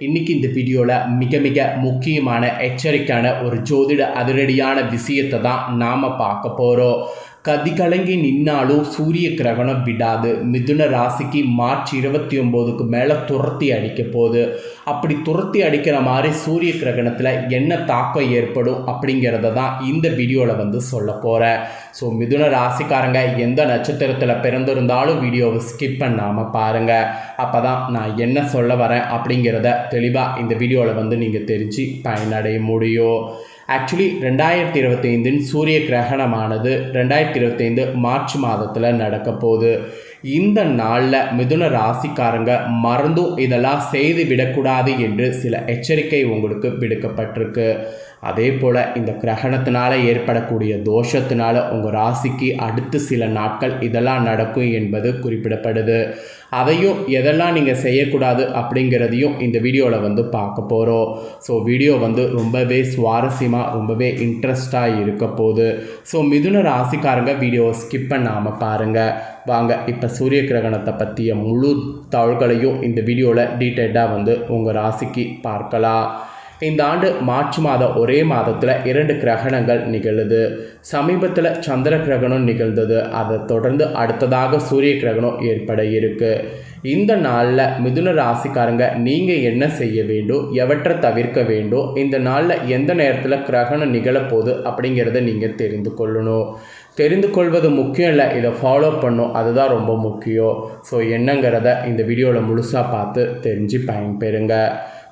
இன்னைக்கு இந்த வீடியோவில் மிக மிக முக்கியமான எச்சரிக்கையான ஒரு ஜோதிட அதிரடியான விஷயத்தை தான் நாம் பார்க்க போகிறோம் கதி கலங்கி நின்னாலும் சூரிய கிரகணம் விடாது மிதுன ராசிக்கு மார்ச் இருபத்தி ஒம்போதுக்கு மேலே துரத்தி அடிக்க போகுது அப்படி துரத்தி அடிக்கிற மாதிரி சூரிய கிரகணத்தில் என்ன தாக்கம் ஏற்படும் அப்படிங்கிறத தான் இந்த வீடியோவில் வந்து சொல்ல போகிறேன் ஸோ மிதுன ராசிக்காரங்க எந்த நட்சத்திரத்தில் பிறந்திருந்தாலும் வீடியோவை ஸ்கிப் பண்ணாமல் பாருங்கள் அப்போ தான் நான் என்ன சொல்ல வரேன் அப்படிங்கிறத தெளிவாக இந்த வீடியோவில் வந்து நீங்கள் தெரிஞ்சு பயனடைய முடியும் ஆக்சுவலி ரெண்டாயிரத்தி இருபத்தைந்தின் சூரிய கிரகணமானது ரெண்டாயிரத்தி இருபத்தைந்து மார்ச் மாதத்தில் நடக்க போகுது இந்த நாளில் மிதுன ராசிக்காரங்க மறந்தும் இதெல்லாம் செய்து விடக்கூடாது என்று சில எச்சரிக்கை உங்களுக்கு விடுக்கப்பட்டிருக்கு. அதே போல் இந்த கிரகணத்தினால் ஏற்படக்கூடிய தோஷத்தினால உங்கள் ராசிக்கு அடுத்து சில நாட்கள் இதெல்லாம் நடக்கும் என்பது குறிப்பிடப்படுது. அதையும் எதெல்லாம் நீங்கள் செய்யக்கூடாது அப்படிங்கிறதையும் இந்த வீடியோவில் வந்து பார்க்க போகிறோம் ஸோ வீடியோ வந்து ரொம்பவே சுவாரஸ்யமாக ரொம்பவே இன்ட்ரெஸ்டாக இருக்க போகுது. ஸோ மிதுன ராசிக்காரங்க வீடியோவை ஸ்கிப் பண்ணாமல் பாருங்கள் வாங்க இப்போ சூரிய கிரகணத்தை பற்றிய முழு தகவல்களையும் இந்த வீடியோவில் டீட்டெயில்டாக வந்து உங்கள் ராசிக்கு பார்க்கலாம். இந்த ஆண்டு மார்ச் மாதம் ஒரே மாதத்தில் இரண்டு கிரகணங்கள் நிகழுது. சமீபத்தில் சந்திர கிரகணம் நிகழ்ந்தது. அதை தொடர்ந்து அடுத்ததாக சூரிய கிரகணம் ஏற்பட இருக்கு. இந்த நாளில் மிதுன ராசிக்காரங்க நீங்கள் என்ன செய்ய வேண்டும்? எவற்றை தவிர்க்க வேண்டும்? இந்த நாளில் எந்த நேரத்தில் கிரகணம் நிகழப்போகுது அப்படிங்கிறத நீங்கள் தெரிந்து கொள்ளணும். தெரிந்து கொள்வது முக்கியம் இல்லை இதை ஃபாலோ பண்ணும் அதுதான் ரொம்ப முக்கியம். ஸோ என்னங்கிறத இந்த வீடியோவில் முழுசாக பார்த்து தெரிஞ்சு பயன்பெறுங்க.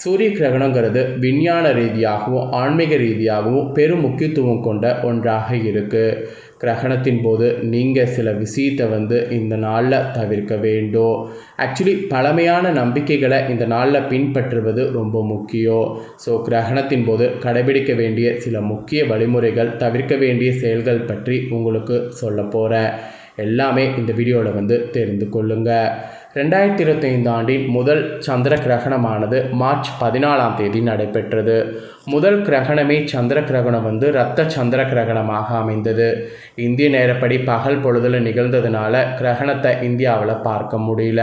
சூரிய கிரகணங்கிறது விஞ்ஞான ரீதியாகவும் ஆன்மீக ரீதியாகவும் பெரும் முக்கியத்துவம் கொண்ட ஒன்றாக இருக்குது கிரகணத்தின் போது நீங்கள் சில விஷயத்தை வந்து இந்த நாளில் தவிர்க்க வேண்டும். ஆக்சுவலி பழமையான நம்பிக்கைகளை இந்த நாளில் பின்பற்றுவது ரொம்ப முக்கியம். ஸோ கிரகணத்தின் போது கடைபிடிக்க வேண்டிய சில முக்கிய வழிமுறைகள் தவிர்க்க வேண்டிய செயல்கள் பற்றி உங்களுக்கு சொல்ல போகிறேன் எல்லாமே இந்த வீடியோவில் வந்து தெரிந்து கொள்ளுங்கள் ரெண்டாயிரத்தி இருபத்தைந்து ஆண்டின் முதல் சந்திர கிரகணமானது மார்ச் பதினாலாம் தேதி நடைபெற்றது. முதல் கிரகணமே சந்திர கிரகணம் வந்து இரத்த சந்திர கிரகணமாக அமைந்தது. இந்திய நேரப்படி பகல் பொழுதில் நிகழ்ந்ததுனால கிரகணத்தை இந்தியாவில் பார்க்க முடியல.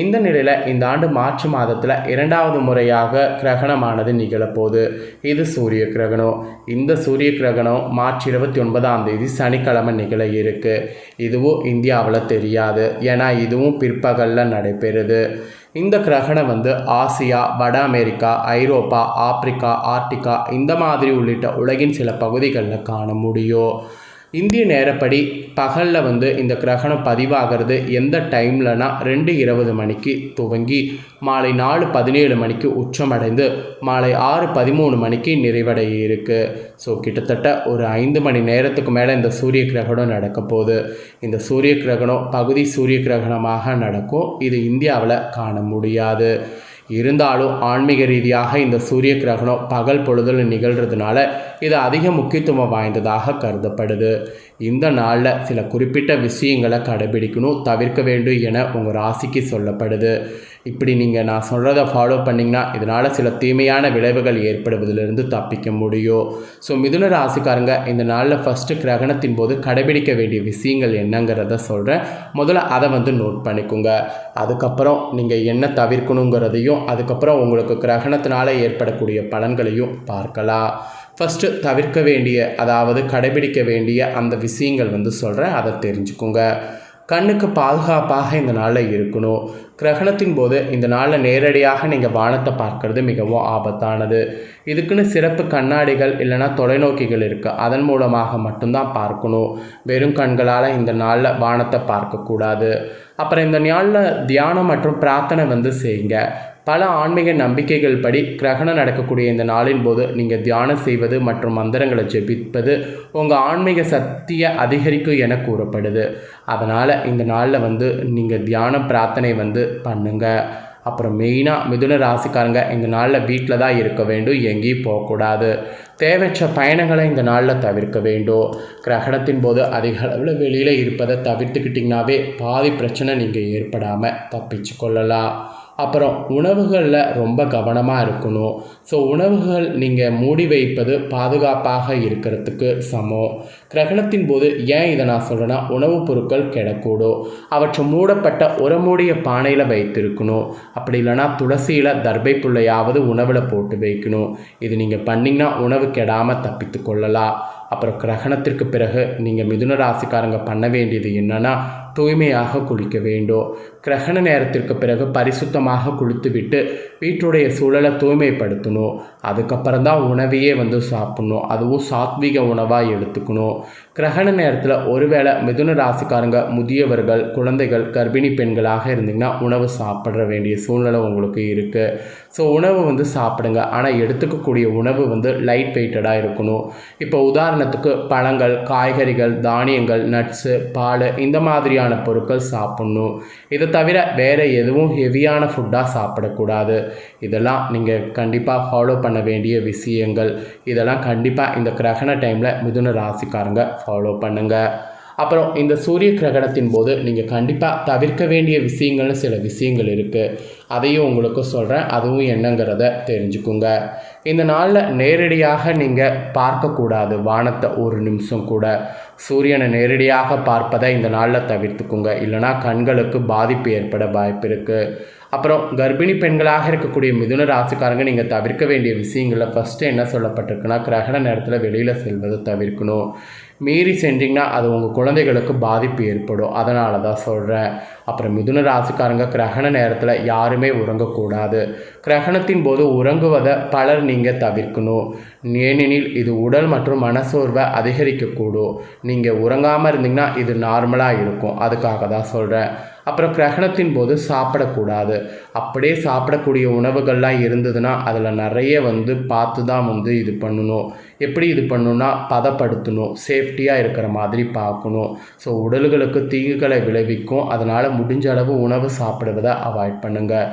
இந்த நிலையில் இந்த ஆண்டு மார்ச் மாதத்தில் இரண்டாவது முறையாக கிரகணமானது நிகழப்போகுது. இது சூரிய கிரகணம். இந்த சூரிய கிரகணம் மார்ச் இருபத்தி ஒன்பதாம் தேதி சனிக்கிழமை நிகழ இருக்கு. இதுவும் இந்தியாவில் தெரியாது. ஏன்னா இதுவும் பிற்பகலில் நடைபெறுது. இந்த கிரகணம் வந்து ஆசியா வட அமெரிக்கா ஐரோப்பா ஆப்பிரிக்கா ஆர்டிகா இந்த மாதிரி உள்ளிட்ட உலகின் சில பகுதிகளில் காண முடியும். இந்திய நேரப்படி பகலில் வந்து இந்த கிரகணம் பதிவாகிறது. எந்த டைம்லனா ரெண்டு இருபது மணிக்கு துவங்கி மாலை நாலு பதினேழு மணிக்கு உச்சமடைந்து மாலை ஆறு பதிமூணு மணிக்கு நிறைவடைய இருக்குது ஸோ கிட்டத்தட்ட ஒரு ஐந்து மணி நேரத்துக்கு மேலே இந்த சூரிய கிரகணம் நடக்க போகுது. இந்த சூரிய கிரகணம் பகுதி சூரிய கிரகணமாக நடக்கும். இது இந்தியாவில் காண முடியாது. இருந்தாலும் ஆன்மீக ரீதியாக இந்த சூரிய கிரகணம் பகல் பொழுதில் நிகழ்கிறதுனால இது அதிக முக்கியத்துவம் வாய்ந்ததாக கருதப்படுது. இந்த நாளில் சில குறிப்பிட்ட விஷயங்களை கடைபிடிக்கணும் தவிர்க்க வேண்டும் என உங்கள் ராசிக்கு சொல்லப்படுது. இப்படி நீங்கள் நான் சொல்கிறத ஃபாலோ பண்ணிங்கன்னா இதனால் சில தீமையான விளைவுகள் ஏற்படுவதிலிருந்து தப்பிக்க முடியும். ஸோ மிதுன ராசிக்காரங்க இந்த நாளில் ஃபஸ்ட்டு கிரகணத்தின் போது கடைபிடிக்க வேண்டிய விஷயங்கள் என்னங்கிறத சொல்கிறேன் முதல்ல அதை வந்து நோட் பண்ணிக்கோங்க. அதுக்கப்புறம் நீங்கள் என்ன தவிர்க்கணுங்கிறதையும் அதுக்கப்புறம் உங்களுக்கு கிரகணத்தினால ஏற்படக்கூடிய பலன்களையும் பார்க்கலாம். ஃபஸ்ட்டு தவிர்க்க வேண்டிய அதாவது கடைபிடிக்க வேண்டிய அந்த விஷயங்கள் வந்து சொல்கிறேன் அதை தெரிஞ்சுக்கோங்க. கண்ணுக்கு பாதுகாப்பாக இந்த நாளில் இருக்கணும். கிரகணத்தின் போது இந்த நாளில் நேரடியாக நீங்கள் வானத்தை பார்க்கறது மிகவும் ஆபத்தானது. இதுக்குன்னு சிறப்பு கண்ணாடிகள் இல்லைனா தொலைநோக்கிகள் இருக்குது அதன் மூலமாக மட்டும்தான் பார்க்கணும். வெறும் கண்களால் இந்த நாளில் வானத்தை பார்க்கக்கூடாது. அப்புறம் இந்த நாளில் தியானம் மற்றும் பிரார்த்தனை வந்து செய்யுங்க. பல ஆன்மீக நம்பிக்கைகள் படி கிரகணம் நடக்கக்கூடிய இந்த நாளின் போது நீங்கள் தியானம் செய்வது மற்றும் மந்திரங்களை ஜெபிப்பது உங்கள் ஆன்மீக சக்தியை அதிகரிக்கும் என கூறப்படுது. அதனால் இந்த நாளில் வந்து நீங்கள் தியான பிரார்த்தனை வந்து பண்ணுங்கள் அப்புறம் மெயினாக மிதுன ராசிக்காரங்க இந்த நாளில் வீட்டில் தான் இருக்க வேண்டும் எங்கேயும் போகக்கூடாது. தேவையற்ற பயணங்களை இந்த நாளில் தவிர்க்க வேண்டும். கிரகணத்தின் போது அதிக அளவில் வெளியில் இருப்பதை தவிர்த்துக்கிட்டிங்கனாவே பாதி பிரச்சனை நீங்கள் ஏற்படாமல் தப்பிச்சு கொள்ளலாம். அப்புறம் உணவுகளில் ரொம்ப கவனமாக இருக்கணும். ஸோ உணவுகள் நீங்கள் மூடி வைப்பது பாதுகாப்பாக இருக்கிறதுக்கு சமம். கிரகணத்தின் போது ஏன் இதை நான் சொல்கிறேன்னா உணவுப் பொருட்கள் கிடக்கூடும். அவற்றை மூடப்பட்ட உரமூடிய பானையில் வைத்திருக்கணும். அப்படி இல்லைன்னா துளசியில் தர்பை புள்ளையாவது உணவில் போட்டு வைக்கணும். இது நீங்கள் பண்ணிங்கன்னா உணவு கெடாமல் தப்பித்து கொள்ளலாம். அப்புறம் கிரகணத்திற்கு பிறகு நீங்கள் மிதுன ராசிக்காரங்க பண்ண வேண்டியது என்னென்னா தூய்மையாக குளிக்க வேண்டும். கிரகண நேரத்திற்கு பிறகு பரிசுத்தமாக குளித்துவிட்டு வீட்டுடைய சூழலை தூய்மைப்படுத்தணும். அதுக்கப்புறம் தான் உணவையே வந்து சாப்பிட்ணும். அதுவும் சாத்விக உணவாக எடுத்துக்கணும். கிரகண நேரத்தில் ஒருவேளை மிதுன ராசிக்காரங்க முதியவர்கள் குழந்தைகள் கர்ப்பிணி பெண்களாக இருந்தீங்கன்னா உணவு சாப்பிட வேண்டிய சூழ்நிலை உங்களுக்கு இருக்குது ஸோ உணவு வந்து சாப்பிடுங்க. ஆனால் எடுத்துக்கக்கூடிய உணவு வந்து லைட் வெயிட்டடாக இருக்கணும். இப்போ உதாரணத்துக்கு பழங்கள் காய்கறிகள் தானியங்கள் நட்ஸு பால் இந்த மாதிரியான பொருட்கள் சாப்பிட்ணும். இதை தவிர வேறு எதுவும் ஹெவியான ஃபுட்டாக சாப்பிடக்கூடாது. இதெல்லாம் நீங்கள் கண்டிப்பாக ஃபாலோ பண்ண வேண்டிய விஷயங்கள். இதெல்லாம் கண்டிப்பாக இந்த கிரகண டைமில் மிதுன ராசிக்காரங்க ஃபாலோ பண்ணுங்கள் அப்புறம் இந்த சூரிய கிரகணத்தின் போது நீங்கள் கண்டிப்பாக தவிர்க்க வேண்டிய விஷயங்கள்னு சில விஷயங்கள் இருக்குது அதையும் உங்களுக்கு சொல்கிறேன் அதுவும் என்னங்கிறத தெரிஞ்சுக்குங்க. இந்த நாளில் நேரடியாக நீங்கள் பார்க்கக்கூடாது. வானத்தை ஒரு நிமிஷம் கூட. சூரியனை நேரடியாக பார்ப்பதை இந்த நாளில் தவிர்த்துக்குங்க. இல்லைனா கண்களுக்கு பாதிப்பு ஏற்பட வாய்ப்பு இருக்குது அப்புறம் கர்ப்பிணி பெண்களாக இருக்கக்கூடிய மிதுன ராசிக்காரங்க நீங்கள் தவிர்க்க வேண்டிய விஷயங்களில் ஃபஸ்ட்டு என்ன சொல்லப்பட்டிருக்குன்னா கிரகண நேரத்தில் வெளியில் செல்வதை தவிர்க்கணும். மீறி செஞ்சிங்கன்னா அது உங்கள் குழந்தைகளுக்கு பாதிப்பு ஏற்படும். அதனால தான் சொல்கிறேன் அப்புறம் மிதுன ராசிக்காரங்க கிரகண நேரத்தில் யாருமே உறங்கக்கூடாது. கிரகணத்தின் போது உறங்குவதை பலர் நீங்கள் தவிர்க்கணும். ஏனெனில் இது உடல் மற்றும் மனசோர்வை அதிகரிக்கக்கூடும். நீங்கள் உறங்காமல் இருந்தீங்கன்னா இது நார்மலாக இருக்கும். அதுக்காக தான் சொல்கிறேன் அப்புறம் கிரகணத்தின் போது சாப்பிடக்கூடாது. அப்படியே சாப்பிடக்கூடிய உணவுகள்லாம் இருந்ததுன்னா அதில் நிறைய வந்து பார்த்து தான் வந்து இது பண்ணணும். எப்படி இது பண்ணணும்னா பதப்படுத்தணும். சேஃப்டியாக இருக்கிற மாதிரி பார்க்கணும். ஸோ உடல்களுக்கு தீங்குகளை விளைவிக்கும். அதனால் முடிஞ்ச அளவு உணவு சாப்பிடுவதை அவாய்ட் பண்ணுங்கள்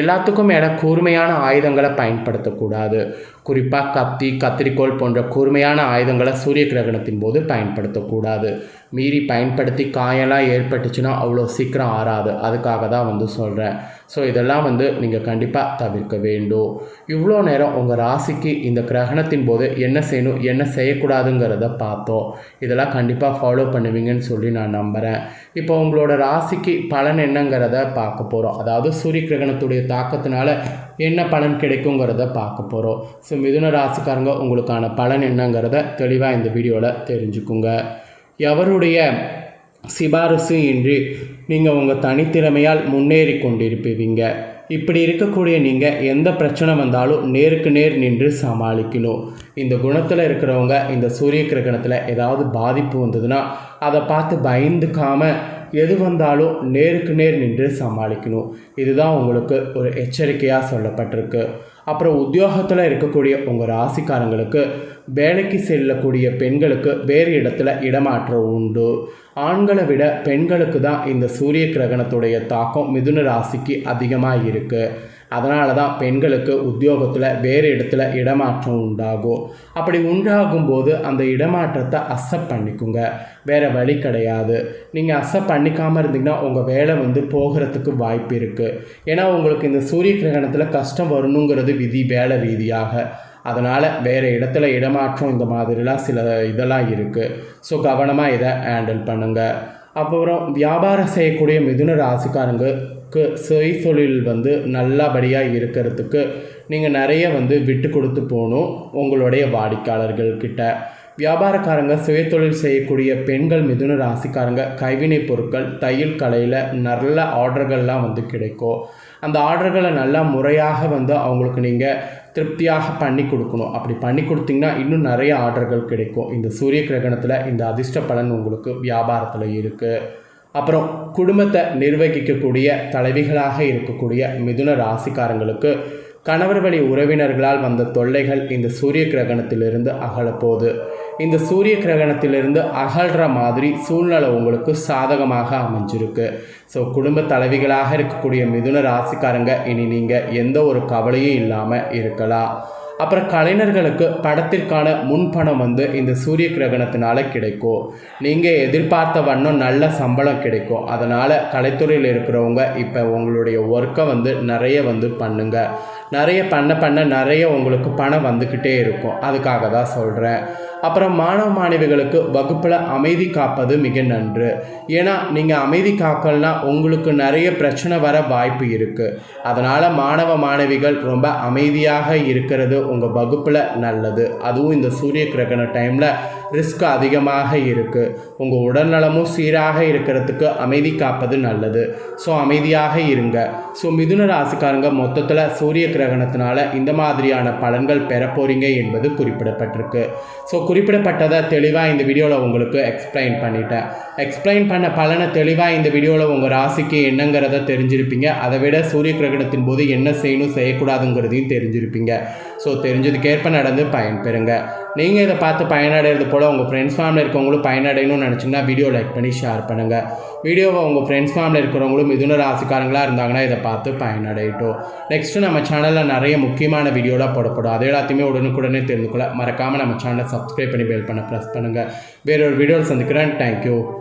எல்லாத்துக்கும் மேலே கூர்மையான ஆயுதங்களை பயன்படுத்தக்கூடாது. குறிப்பாக கத்தி கத்திரிக்கோல் போன்ற கூர்மையான ஆயுதங்களை சூரிய கிரகணத்தின் போது பயன்படுத்தக்கூடாது. மீறி பயன்படுத்தி காயெல்லாம் ஏற்பட்டுச்சுன்னா அவ்வளோ சீக்கிரம் ஆறாது. அதுக்காக தான் வந்து சொல்கிறேன் ஸோ இதெல்லாம் வந்து நீங்கள் கண்டிப்பாக தவிர்க்க வேண்டும். இவ்வளோ நேரம் உங்கள் ராசிக்கு இந்த கிரகணத்தின் போது என்ன செய்யணும் என்ன செய்யக்கூடாதுங்கிறத பார்த்தோம். இதெல்லாம் கண்டிப்பாக ஃபாலோ பண்ணுவீங்கன்னு சொல்லி நான் நம்புகிறேன் இப்போ உங்களோட ராசிக்கு பலன் என்னங்கிறத பார்க்க போகிறோம் அதாவது சூரிய கிரகணத்துடைய தாக்கத்தினால என்ன பலன் கிடைக்குங்கிறத பார்க்க போகிறோம் ஸோ மிதுன ராசிக்காரங்க உங்களுக்கான பலன் என்னங்கிறத தெளிவாக இந்த வீடியோவில் தெரிஞ்சுக்குங்க. எவருடைய சிபாரிசு இன்றி நீங்கள் உங்கள் தனித்திறமையால் முன்னேறி கொண்டிருப்பீங்க. இப்படி இருக்கக்கூடிய நீங்கள் எந்த பிரச்சனை வந்தாலும் நேருக்கு நேர் நின்று சமாளிக்கணும். இந்த குணத்தில் இருக்கிறவங்க இந்த சூரிய கிரகணத்தில் ஏதாவது பாதிப்பு வந்ததுன்னா அதை பார்த்து பயந்துக்காமல் எது வந்தாலும் நேருக்கு நேர் நின்று சமாளிக்கணும். இதுதான் உங்களுக்கு ஒரு எச்சரிக்கையாக சொல்லப்பட்டிருக்கு. அப்புறம் உத்தியோகத்தில் இருக்கக்கூடிய உங்கள் ராசிக்காரங்களுக்கு வேலைக்கு செல்லக்கூடிய பெண்களுக்கு வேறு இடத்துல இடமாற்றம் உண்டு. ஆண்களை விட பெண்களுக்கு தான் இந்த சூரிய கிரகணத்துடைய தாக்கம் மிதுன ராசிக்கு அதிகமாக இருக்குது அதனால தான் பெண்களுக்கு உத்தியோகத்தில் வேறு இடத்துல இடமாற்றம் உண்டாகும். அப்படி உண்டாகும் போது அந்த இடமாற்றத்தை அசப் பண்ணிக்குங்க. வேறு வழி கிடையாது. நீங்கள் அசப் பண்ணிக்காமல் இருந்தீங்கன்னா உங்கள் வேலை வந்து போகிறதுக்கு வாய்ப்பு இருக்குது ஏன்னா உங்களுக்கு இந்த சூரிய கிரகணத்தில் கஷ்டம் வரணுங்கிறது விதி வேலை ரீதியாக. அதனால் வேறு இடத்துல இடமாற்றம் இந்த மாதிரிலாம் சில இதெல்லாம் இருக்குது ஸோ கவனமாக இதை ஹேண்டில் பண்ணுங்கள் அப்புறம் வியாபாரம் செய்யக்கூடிய மிதுன ராசிக்காரங்களுக்கு செய் தொழில் வந்து நல்லபடியாக இருக்கிறதுக்கு நீங்கள் நிறைய வந்து விட்டு கொடுத்து போகணும் உங்களுடைய வாடிக்கையாளர்கள்கிட்ட. வியாபாரக்காரங்க சுயதொழில் செய்யக்கூடிய பெண்கள் மிதுன ராசிக்காரங்க கைவினைப் பொருட்கள் தையல் கலையில் நல்ல ஆர்டர்கள்லாம் வந்து கிடைக்கும். அந்த ஆர்டர்களை நல்லா முறையாக வந்து அவங்களுக்கு நீங்கள் திருப்தியாக பண்ணி கொடுக்கணும். அப்படி பண்ணி கொடுத்தீங்கன்னா இன்னும் நிறைய ஆர்டர்கள் கிடைக்கும். இந்த சூரிய கிரகணத்தில் இந்த அதிர்ஷ்ட பலன் உங்களுக்கு வியாபாரத்தில் இருக்குது அப்புறம் குடும்பத்தை நிர்வகிக்கக்கூடிய தலைவிகளாக இருக்கக்கூடிய மிதுன ராசிக்காரங்களுக்கு கணவர் வழி உறவினர்களால் வந்த தொல்லைகள் இந்த சூரிய கிரகணத்திலிருந்து அகலப்போகுது இந்த சூரிய கிரகணத்திலிருந்து அகழ்கிற மாதிரி சூழ்நிலை உங்களுக்கு சாதகமாக அமைஞ்சிருக்கு. ஸோ குடும்ப தலைவிகளாக இருக்கக்கூடிய மிதுன ராசிக்காரங்க இனி நீங்கள் எந்த ஒரு கவலையும் இல்லாமல் இருக்கலாம். அப்புறம் கலைஞர்களுக்கு படத்திற்கான முன்பணம் வந்து இந்த சூரிய கிரகணத்தினால கிடைக்கும். நீங்கள் எதிர்பார்த்த வண்ணம் நல்ல சம்பளம் கிடைக்கும். அதனால் கலைத்துறையில் இருக்கிறவங்க இப்போ உங்களுடைய ஒர்க்கை வந்து நிறைய வந்து பண்ணுங்கள் நிறைய பண்ண பண்ண நிறைய உங்களுக்கு பணம் வந்துக்கிட்டே இருக்கும். அதுக்காக தான் சொல்கிறேன் அப்புறம் மாணவ மாணவிகளுக்கு வகுப்பில் அமைதி காப்பது மிக நன்று. ஏன்னா நீங்கள் அமைதி காக்கலனா உங்களுக்கு நிறைய பிரச்சனை வர வாய்ப்பு இருக்குது அதனால் மாணவ மாணவிகள் ரொம்ப அமைதியாக இருக்கிறது உங்கள் வகுப்பில் நல்லது. அதுவும் இந்த சூரிய கிரகண டைமில் ரிஸ்க் அதிகமாக இருக்குது உங்கள் உடல்நலமும் சீராக இருக்கிறதுக்கு அமைதி காப்பது நல்லது. ஸோ அமைதியாக இருங்க. ஸோ மிதுன ராசிக்காரங்க மொத்தத்தில் சூரிய கிரகணத்தினால இந்த மாதிரியான பலன்கள் பெற போகிறீங்க என்பது குறிப்பிடப்பட்டிருக்கு. ஸோ குறிப்பிடப்பட்டதை தெளிவாக இந்த வீடியோவில் உங்களுக்கு எக்ஸ்பிளைன் பண்ணிட்டேன். எக்ஸ்பிளைன் பண்ண பலனை தெளிவாக இந்த வீடியோவில் உங்கள் ராசிக்கு என்னங்கிறத தெரிஞ்சிருப்பீங்க. அதை விட சூரிய கிரகணத்தின் போது என்ன செய்யணும் செய்யக்கூடாதுங்கிறதையும் தெரிஞ்சிருப்பீங்க. ஸோ தெரிஞ்சதுக்கேற்ப நடந்து பயன்பெறுங்க. நீங்கள் இதை பார்த்து பயனடைகிறது போல் உங்கள் ஃப்ரெண்ட்ஸ் ஃபேமிலி இருக்கவங்களும் பயனடையணும்னு நினச்சிங்கன்னா வீடியோ லைக் பண்ணி ஷேர் பண்ணுங்கள் வீடியோவை உங்கள் ஃப்ரெண்ட்ஸ் ஃபேமிலி இருக்கிறவங்களும் மிதுன ராசிக்காரங்களாக இருந்தாங்கன்னா இதை பார்த்து பயனடையட்டும். நெக்ஸ்ட்டு நம்ம சேனலில் நிறைய முக்கியமான வீடியோலாம் போடப்படும். அது எல்லாத்தையுமே உடனுக்குடனே தெரிந்து கொள்ள மறக்காமல் நம்ம சேனலை சப்ஸ்கிரைப் பண்ணி பெல் பண்ண ப்ரெஸ் பண்ணுங்கள் வேறொரு வீடியோவில் சந்திக்கிறேன். தேங்க்யூ